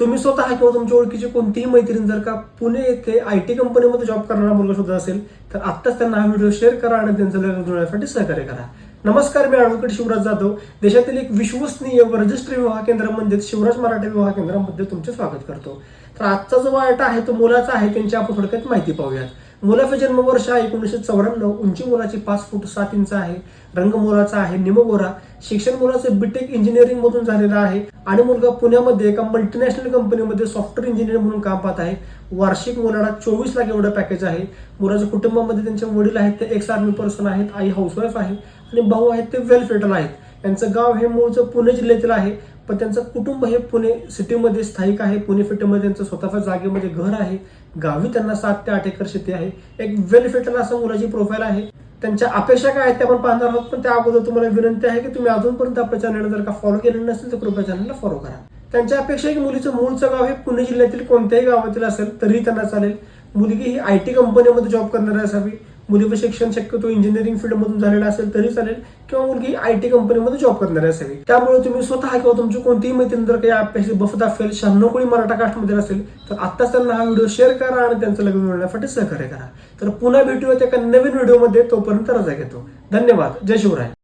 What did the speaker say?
तुम्ही स्वतः किंवा तुमच्या ओळखीची कोणतीही मैत्रीण जर का पुणे येथे आय टी कंपनीमध्ये जॉब करणारा मुलगा सुद्धा असेल तर आत्ताच त्यांना हा व्हिडिओ शेअर करा आणि त्यांचं लग्न जुळण्यासाठी सहकार्य करा. नमस्कार मी ॲडव्होकेट शिवराज जाधव. देशातील एक विश्वसनीय व रजिस्ट्री विवाह केंद्र म्हणजेच शिवराज मराठी विवाह केंद्रामध्ये तुमचे स्वागत करतो. तर आजचा जो वाटा आहे तो मुलाचा आहे त्यांची आपण थोडक्यात माहिती पाहूयात. मुलाचं जन्मवर्ष आहे एकोणीसशे चौऱ्याण्णव. उंची मुलाची पाच फूट सात इंच आहे. रंग मुलाचा आहे. निमगोरा शिक्षण मुलाचं बीटेक इंजिनिअरिंग मधून झालेलं आहे. आणि मुलगा पुण्यामध्ये एका मल्टीनॅशनल कंपनीमध्ये सॉफ्टवेअर इंजिनियर म्हणून काम पाहत आहे. वार्षिक मुलाला चोवीस लाख एवढं पॅकेज आहे. मुलाच्या कुटुंबामध्ये त्यांचे वडील आहेत ते एक्स आर्मी पर्सन आहेत आई हाऊसवाईफ आहे आणि भाऊ आहेत ते वेल फेटल आहेत. त्यांचं गाव हे मूळचं पुणे जिल्ह्यातील आहे. पण त्यांचं कुटुंब हे पुणे सिटीमध्ये स्थायिक आहे. पुणे सिटीमध्ये त्यांचं स्वतःच्या जागेमध्ये घर आहे. गावी त्यांना सात ते आठ एकर शेती आहे. एक वेल फिटल असं मुलाची प्रोफाईल आहे. त्यांच्या अपेक्षा काय आहेत त्या आपण पाहणार आहोत. पण त्या अगोदर तुम्हाला विनंती आहे की तुम्ही अजूनपर्यंत आपल्या चॅनलला जर का फॉलो केलेलं नसेल तर कृपया चॅनलला फॉलो करा. त्यांच्या अपेक्षा आहे की मुलीचं मूळचं गाव हे पुणे जिल्ह्यातील कोणत्याही गावातील असेल तरीही त्यांना चालेल. मुलगी ही आय टी कंपनीमध्ये जॉब करणारी असावी. मुलीचं शिक्षण शक्यतो इंजिनिअरिंग फील्डमधून झालेलं असेल तरी चालेल. किंवा मुलगी आय टी कंपनीमध्ये जॉब करणारी असावी त्यामुळे तुम्ही स्वतः किंवा तुमची कोणतीही मैत्रीण जर काही अभ्यासी बफत असेल शहाण्णव कोळी मराठा कास्टमध्ये असेल तर आत्ताच त्यांना हा व्हिडिओ शेअर करा आणि त्यांचं लग्न मिळण्यासाठी सहकार्य करा. तर पुन्हा भेटूयात एका नवीन व्हिडिओमध्ये तोपर्यंत रजा घेतो. धन्यवाद. जय शिवराय.